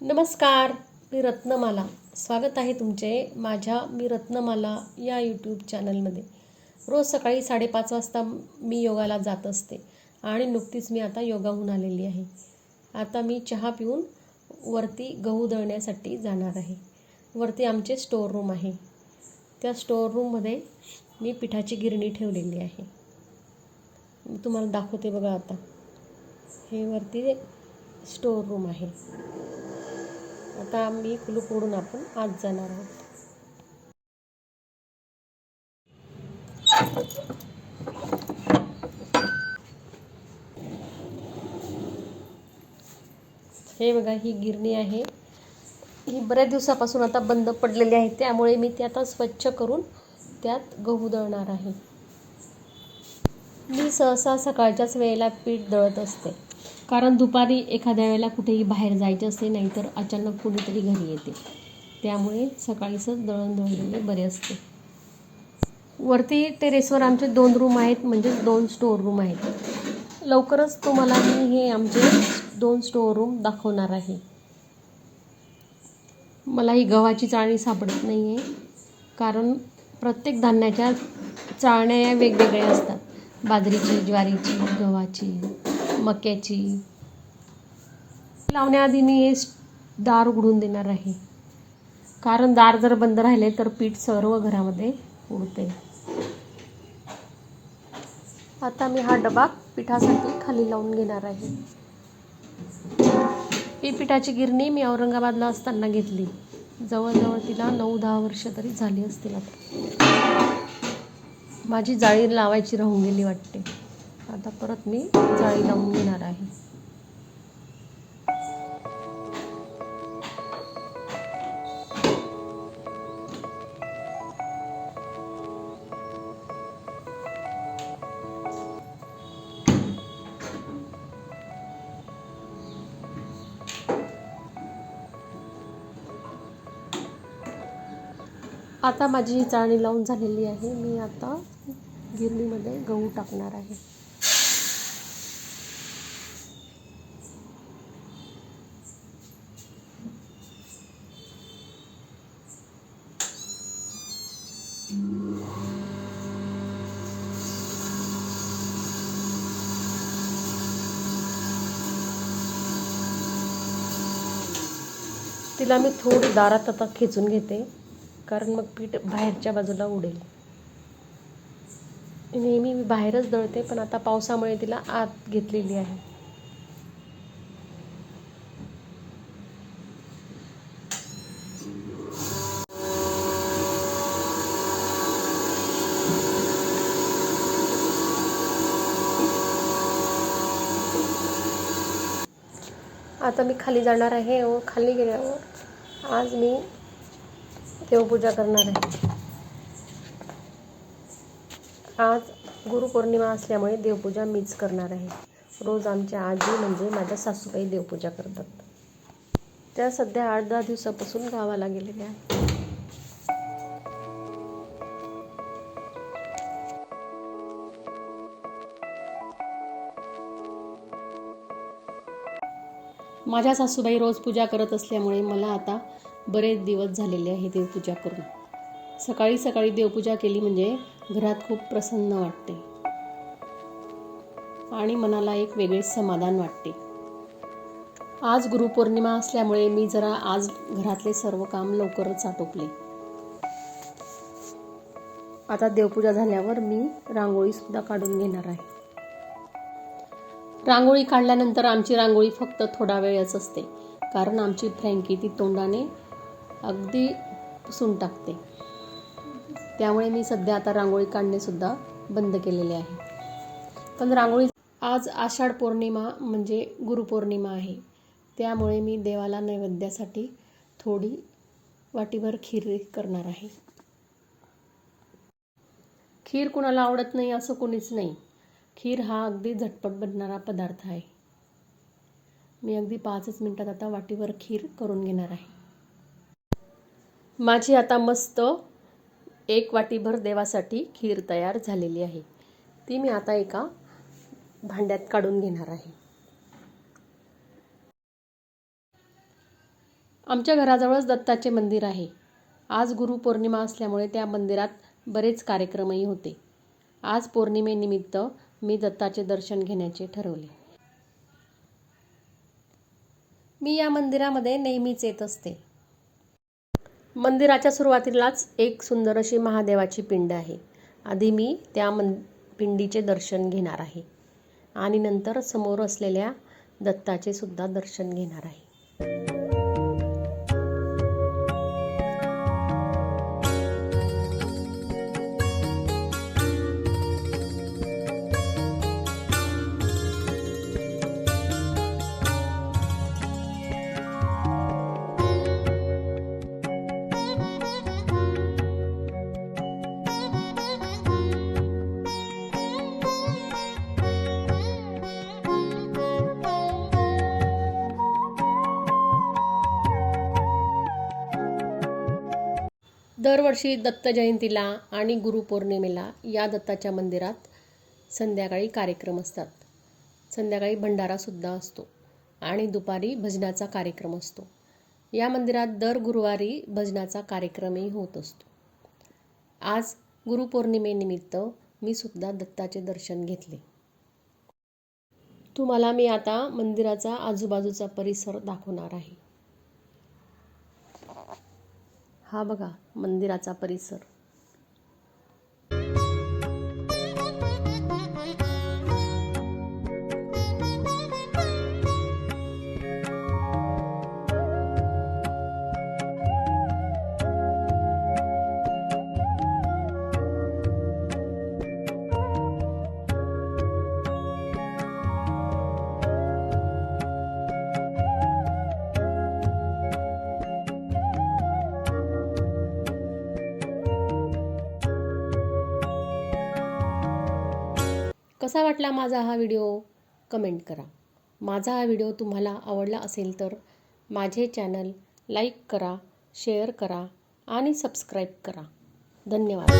नमस्कार मी रत्नमाला. स्वागत आहे तुमचे माझ्या मी रत्नमाला या यूट्यूब चॅनलमध्ये रोज सकाळी साडेपाच वाजता मी योगाला जात असते आणि नुकतीच मी आता योगाहून आलेली आहे. आता मी चहा पिऊन वरती गहू दळण्यासाठी जाणार आहे. वरती आमचे स्टोअर रूम आहे. त्या स्टोअर रूममध्ये मी पिठाची गिरणी ठेवलेली आहे. तुम्हाला दाखवते बघा आता. हे वरती स्टोअर रूम आहे. आता आम्ही कुलूप उडून आपण आत जाणार आहोत. हे बघा ही गिरणी आहे. ही बऱ्याच दिवसापासून आता बंद पडलेली आहे. त्यामुळे मी ती आता स्वच्छ करून त्यात गहू दळणार आहे. मी सहसा सकाळच्याच वेळेला पीठ दळत असते. कारण दुपारी एखाद्या वेळेला कुठेही बाहेर जायचे असते नाहीतर अचानक कुणीतरी घरी येते. त्यामुळे सकाळीच दळण दळलेले बरे असते. वरती टेरेसवर आमचे दोन रूम आहेत म्हणजे दोन स्टोअर रूम आहेत. लवकरच तुम्हाला मी हे आमचे दोन स्टोअर रूम दाखवणार आहे. मला ही गव्हाची चाळणी सापडत नाही आहे कारण प्रत्येक धान्याच्या चाळण्या या वेगवेगळ्या असतात. बाजरीची ज्वारीची गव्हाची. मक्याची. लावण्याआधी मी हे दार उघडून देणार आहे. कारण दार जर बंद राहिले तर पीठ सर्व घरामध्ये उडते. आता मी हा डबा पिठासाठी खाली लावून घेणार आहे. ही पिठाची गिरणी मी औरंगाबादला असताना घेतली. जवळजवळ तिला नऊ दहा वर्ष तरी झाली असतील आता. माझी जाळी लावायची राहून गेली वाटते. आता परत मी जाळी लावून घेणार आहे. आता माझी ही चाळणी लावून झालेली आहे. मी आता गिरणीमध्ये गहू टाकणार आहे. तिला मी थोडी दारात आता खेचून घेते कारण मग पीठ बाहेरच्या बाजूला उडेल. नेहमी मी बाहेरच दळते पण आता पावसामुळे तिला आत घेतलेली आहे. आता मी खाली जाणार आहे व खाली गेल्यावर. आज मी देवपूजा करणार आहे. आज गुरुपौर्णिमा असल्यामुळे देवपूजा मीच करणार आहे. रोज आमच्या आजी म्हणजे माझ्या सासूबाई देवपूजा करतात. त्या सध्या आठ दहा दिवसापासून गावाला गेलेल्या आहेत. माझ्या सासूबाई रोज पूजा करत असल्यामुळे मला आता बरेच दिवस झालेले आहे देवपूजा करून. सकाळी सकाळी देवपूजा केली म्हणजे घरात खूप प्रसन्न वाटते. आणि मनाला एक वेगळे समाधान वाटते. आज गुरुपौर्णिमा असल्यामुळे मी जरा आज घरातले सर्व काम लवकरच आटोपले. आता देवपूजा झाल्यावर मी रांगोळीसुद्धा काढून घेणार आहे. रांगोळी काढल्यानंतर आमची रांगोळी फक्त थोडा वेळच असते. कारण आमची फ्रँकी ती तोंडाने अगदी पुसून टाकते. त्यामुळे मी सध्या आता रांगोळी काढणेसुद्धा बंद केलेले आहे. पण रांगोळी आज आषाढ पौर्णिमा म्हणजे गुरुपौर्णिमा आहे. त्यामुळे मी देवाला नैवेद्यासाठी थोडी वाटीभर खीर करणार आहे. खीर कुणाला आवडत नाही असं कोणीच नाही. खीर हा अगदी झटपट बनणारा पदार्थ आहे. मी अगदी पाचच मिनटात आता वाटीवर खीर करून घेणार आहे. माझी आता मस्त एक वाटीभर देवासाठी खीर तयार झालेली आहे. ती मी आता एका भांड्यात काढून घेणार आहे. आमच्या घराजवळच दत्ताचे मंदिर आहे. आज गुरुपौर्णिमा असल्यामुळे त्या मंदिरात बरेच कार्यक्रमही होते. आज पौर्णिमेनिमित्त मी दत्ताचे दर्शन घेण्याचे ठरवले. मी या मंदिरामध्ये नेहमीच येत असते. मंदिराच्या सुरुवातीलाच एक सुंदर अशी महादेवाची पिंड आहे. आधी मी त्या मन पिंडीचे दर्शन घेणार आहे. आणि नंतर समोर असलेल्या दत्ताचे सुद्धा दर्शन घेणार आहे. दरवर्षी दत्त जयंतीला आणि गुरुपौर्णिमेला या दत्ताच्या मंदिरात संध्याकाळी कार्यक्रम असतात. संध्याकाळी भंडारासुद्धा असतो आणि दुपारी भजनाचा कार्यक्रम असतो. या मंदिरात दर गुरुवारी भजनाचा कार्यक्रमही होत असतो. आज गुरुपौर्णिमेनिमित्त मी सुद्धा दत्ताचे दर्शन घेतले. तुम्हाला मी आता मंदिराचा आजूबाजूचा परिसर दाखवणार आहे. हा बघा मंदिराचा परिसर. कसा वाटला माझा हा व्हिडिओ? कमेंट करा. माझा हा व्हिडिओ तुम्हाला आवडला असेल तर माझे चॅनल लाईक करा शेअर करा आणि सबस्क्राईब करा. धन्यवाद.